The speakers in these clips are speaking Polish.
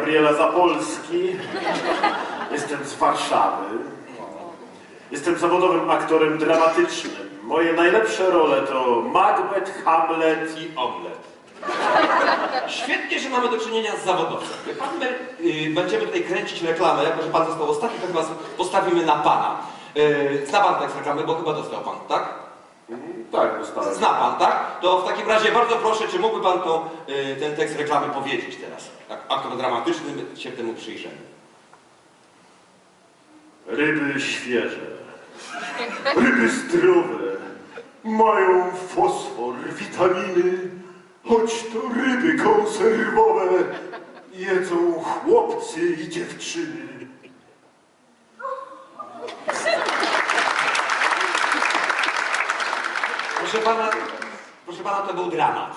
Gabriela Zapolski. Jestem z Warszawy. Jestem zawodowym aktorem dramatycznym. Moje najlepsze role to Macbeth, Hamlet i Omlet. Świetnie, że mamy do czynienia z zawodowcem. Pan, my y, będziemy tutaj kręcić reklamę, jako że Pan został ostatni, to chyba postawimy na Pana. Y, zna Pan tekst reklamy, bo chyba dostał Pan, tak? Tak, dostałem. Zna Pan, tak? To w takim razie bardzo proszę, czy mógłby Pan to, y, ten tekst reklamy powiedzieć teraz? Aktor dramatyczny, my się temu przyjrzymy. Ryby świeże, ryby zdrowe, mają fosfor, witaminy, choć to ryby konserwowe, jedzą chłopcy i dziewczyny. Proszę Pana, proszę Pana, to był dramat.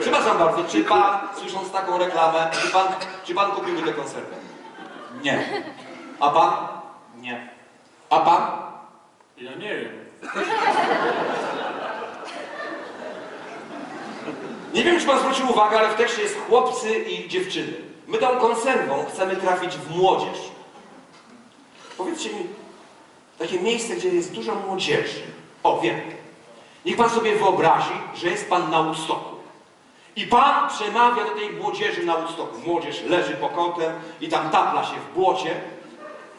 Przepraszam bardzo, czy Pan, słysząc taką reklamę, czy Pan, czy pan kupiłby tę konserwę? Nie. A Pan? Nie. A Pan? Ja nie wiem. Nie wiem, czy pan zwrócił uwagę, ale w tekście jest chłopcy i dziewczyny. My tą konserwą chcemy trafić w młodzież. Powiedzcie mi, takie miejsce, gdzie jest dużo młodzieży. O, wiem. Niech pan sobie wyobrazi, że jest pan na Woodstocku. I pan przemawia do tej młodzieży na Woodstocku. Młodzież leży po kątem i tam tapla się w błocie.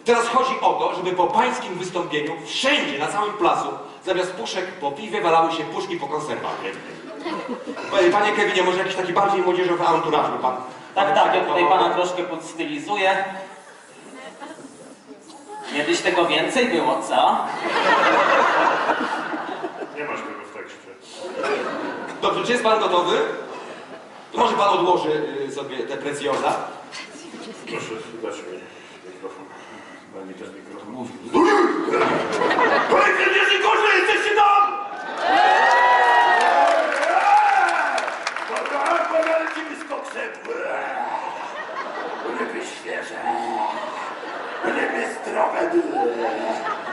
Teraz chodzi o to, żeby po pańskim wystąpieniu wszędzie, na całym placu, zamiast puszek po piwie walały się puszki po konserwach. Panie, panie Kevinie, może jakiś taki bardziej młodzieżowy anturaż by pan... Tak, tak, ja tutaj pana troszkę podstylizuję. Kiedyś tego więcej było, co? Nie masz tego w tekście. Dobrze, czy jest pan gotowy? Może pan odłoży y, sobie te precjoza. Proszę dać mi mikrofon. Daj mi też mikrofon. Mów. Panie gorzej, jesteście tam! Dobra, dobra, lecimy z koksem. Ryby świeże. Ryby zdrowe.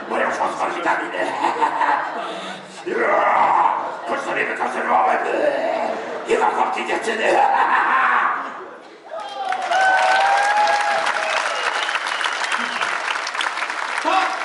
Moją fosfor witaminy. Chodź do